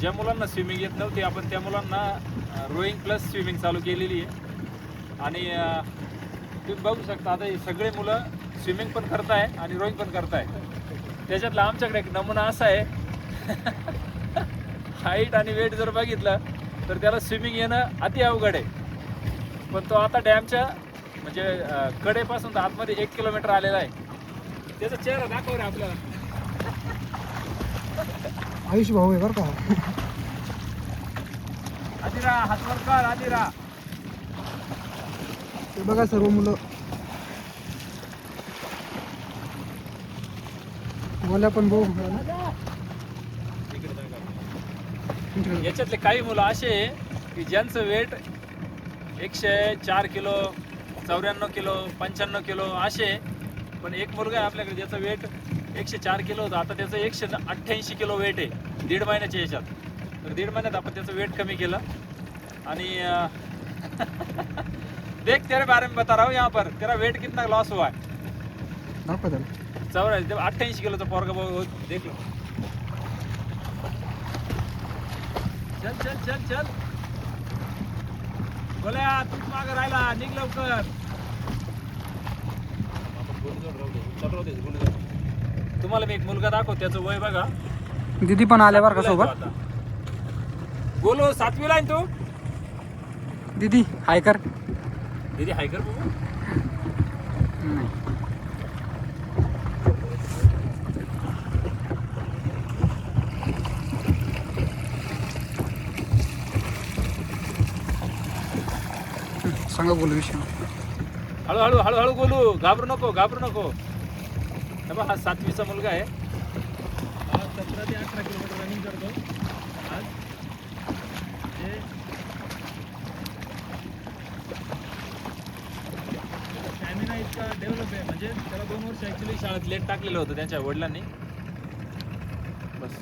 ज्या मुलांना स्विमिंग येत नव्हती आपण त्या मुलांना रोईंग प्लस स्विमिंग चालू केलेली आहे. आणि तुम्ही बघू शकता आता हे सगळे मुलं स्विमिंग पण करताय आणि रोईंग पण करताय. त्याच्यातला आमच्याकडे एक नमुना असा आहे. हाईट आणि वेट जर बघितलं तर त्याला स्विमिंग येणं अति अवघड आहे. पण तो आता डॅमच्या म्हणजे कडेपासून तर आतमध्ये एक किलोमीटर आलेला आहे. त्याचा चेहरा दाखव रे आपल्याला. आयुष भाऊ आहे बरं का हातवर कर आधी राहा ते बघा सर्व मुलं मला पण भाऊ. याच्यातले काही मुलं असे की ज्यांचं वेट एकशे चार किलो चौऱ्याण्णव किलो पंच्याण्णव किलो असे. पण एक मुलगा आहे आपल्याकडे ज्याचं वेट एकशे चार किलो होतं. आता त्याचं एकशे अठ्ठ्याऐंशी किलो वेट आहे दीड महिन्याच्या याच्यात. तर दीड महिन्यात आपण त्याचं वेट कमी केलं. आणि देख तेरे बारे में बता रहा हूँ यहाँ पर. तेरा वेट कितना लॉस हुआ है? अठ्ठ्याऐंशी किलोचा पोरगा बघ देख लो. चल चल चल चल. बोल्या तूच माग राहिला. निघ लवकर. तुम्हाला मी एक मुलगा दाखव त्याचं वय बघा. दीदी पण आल्या बरं का सोबत. बोलो सातवीला आहे ना तू? दीदी हाय कर. दीदी हाय कर बघू नाही. सांगा बोलू विषय. हळूहळू हळूहळू बोलू. घाबरू नको घाबरू नको. बघ, हा सातवीचा मुलगा आहे. हा सतरा ते अठरा किलोमीटर रनिंग करतो. आज हे स्टॅमिना इतका डेव्हलप आहे. म्हणजे त्याला दोन वर्ष ॲक्च्युली शाळेत लेट टाकलेलं होतं त्यांच्या वडिलांनी. बस.